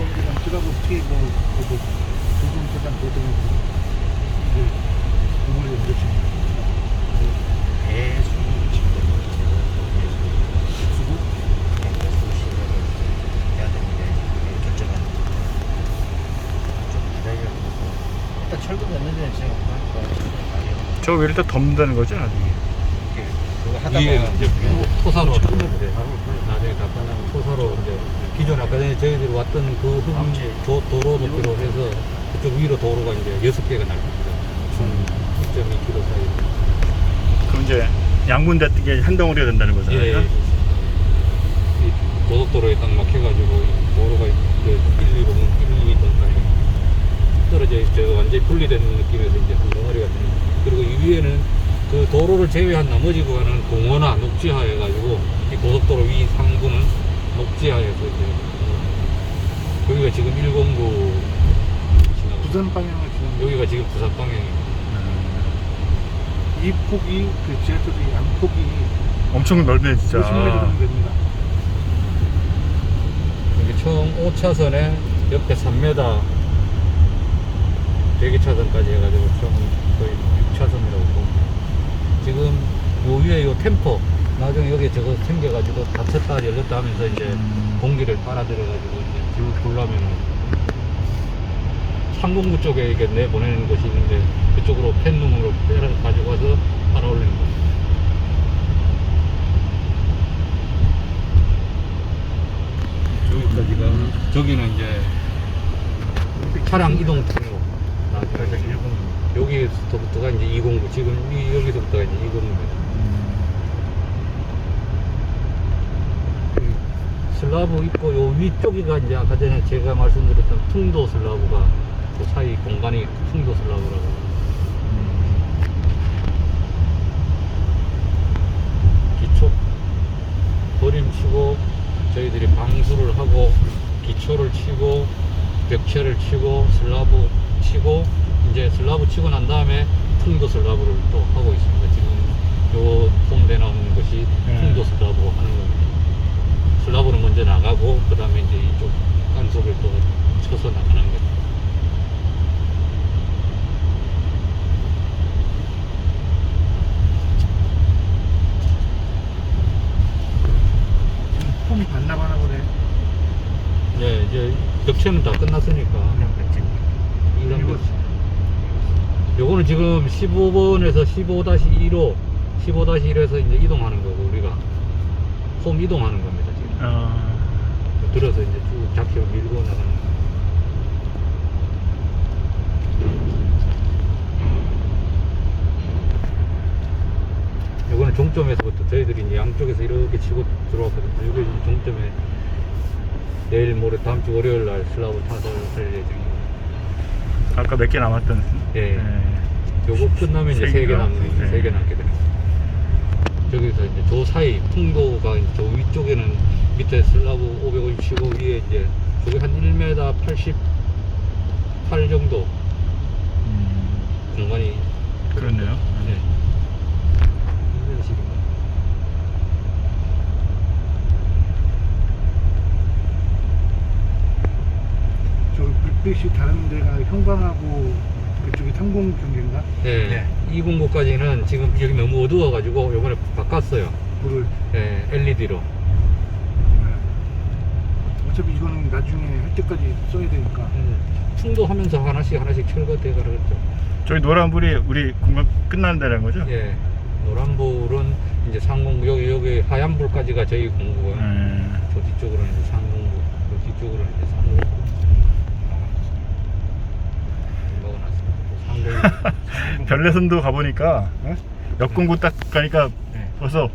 범죄랑 찍어볼지 뭐 그거 조종차장 조종을 이제 공을 연결시키는 대수 철근 넣는 데는 지금 저 일단 덮는다는 거죠 나중에 하다가 위에 이제 토사로 네. 나중에 다 끝나면 토사로 이제 기존 아까 전에 저희들이 왔던 그 흠, 조, 도로 높이로 해서 그쪽 위로 도로가 이제 여섯 개가 날 겁니다. 중 2.2km 사이. 그럼 이제 양분대 뜨게 한 덩어리가 된다는 거잖아요. 예, 예. 이 고속도로에 딱 막혀가지고 이 도로가 이제 1, 2로 1, 2ton까지 떨어져 있죠. 완전히 분리된 느낌에서 이제 한 덩어리가 되는. 그리고 이 위에는 그 도로를 제외한 나머지 구간은 공원화, 녹지화 해가지고 이 고속도로 위 상부는 녹지화해서 이제 여기가 지금 109 지나고 부산 방향을 지나면 여기가 지금 부산 방향입니다. 이 폭이 그 지하철이 양폭이 엄청 넓네 진짜. 50m 정도 됩니다. 이게 총 5차선에 옆에 3m 대기차선까지 해가지고 총 거의 6차선이라고 봅니다. 지금 요 위에 요 템포 나중에 여기 저거 생겨가지고 닫혔다 열렸다 하면서 이제 음. 공기를 빨아들여가지고 이제 뒤로 돌라면은 상공구 쪽에 이게 내보내는 것이 있는데 그쪽으로 팬룸으로 빼서 가지고 와서 빨아 올리는 거예요. 여기까지가 저기는 이제 차량 이동 통로 나중에 여기서부터가 이제 209 지금 이, 여기서부터가 이제 209입니다. 슬라브 있고 요 위쪽이가 이제 아까 전에 제가 말씀드렸던 풍도 슬라브가 그 사이 공간이 풍도 슬라브라고. 기초 버림 치고 저희들이 방수를 하고 기초를 치고 벽체를 치고 슬라브 치고 이제 슬라브 치고 난 다음에 풍도 슬라브를 또 하고 있습니다. 지금 요 폼대 나오는 것이 네. 풍도 슬라브 하는 겁니다. 슬라브는 먼저 나가고 그 다음에 이제 이쪽 간속을 또 쳐서 나가는 거죠. 폼 반납하나 보네. 예, 이제 벽체는 다 끝났으니까. 그냥 이거 거. 요거는 지금 15번에서 15-1호, 15-1에서 이제 이동하는 거고, 우리가. 홈 이동하는 겁니다, 지금. 어, 들어서 이제 쭉 잡혀 밀고 나가는 거. 요거는 종점에서부터 저희들이 이제 양쪽에서 이렇게 치고 들어왔거든요. 이게 이제 종점에 내일 모레 다음 주 월요일 날 슬라브 타설 할 예정입니다. 아까 몇 개 남았던. 예. 네. 요거 끝나면 이제 세세 개? 남는 네. 세개 남게 됩니다. 저기서 이제 저 사이 풍도가 이제 저 위쪽에는 밑에 슬라브 550 치고 위에 이제 저기 한 1m 88 정도 음, 공간이 그렇네요. 네. 이런 식입니다. 저 불빛이 다른 데가 형광하고 그쪽이 상공 경계인가? 네. 209까지는 지금 여기 너무 어두워가지고 요번에 바꿨어요. 불을. 네, LED로. 네. 어차피 이거는 나중에 할 때까지 써야 되니까. 충도하면서 하나씩 하나씩 철거돼 가겠죠. 저기 노란불이 우리 공간 끝난다는 거죠? 예. 노란불은 이제 상공구 여기 여기 하얀 불까지가 저희 공구고요. 네. 저 뒤쪽으로는 이제 상공구, 그 뒤쪽으로는 이제 상공구. 먹어놨습니다. 상공구. 별내선도 가보니까 네? 역공구 딱 가니까 네. 벌써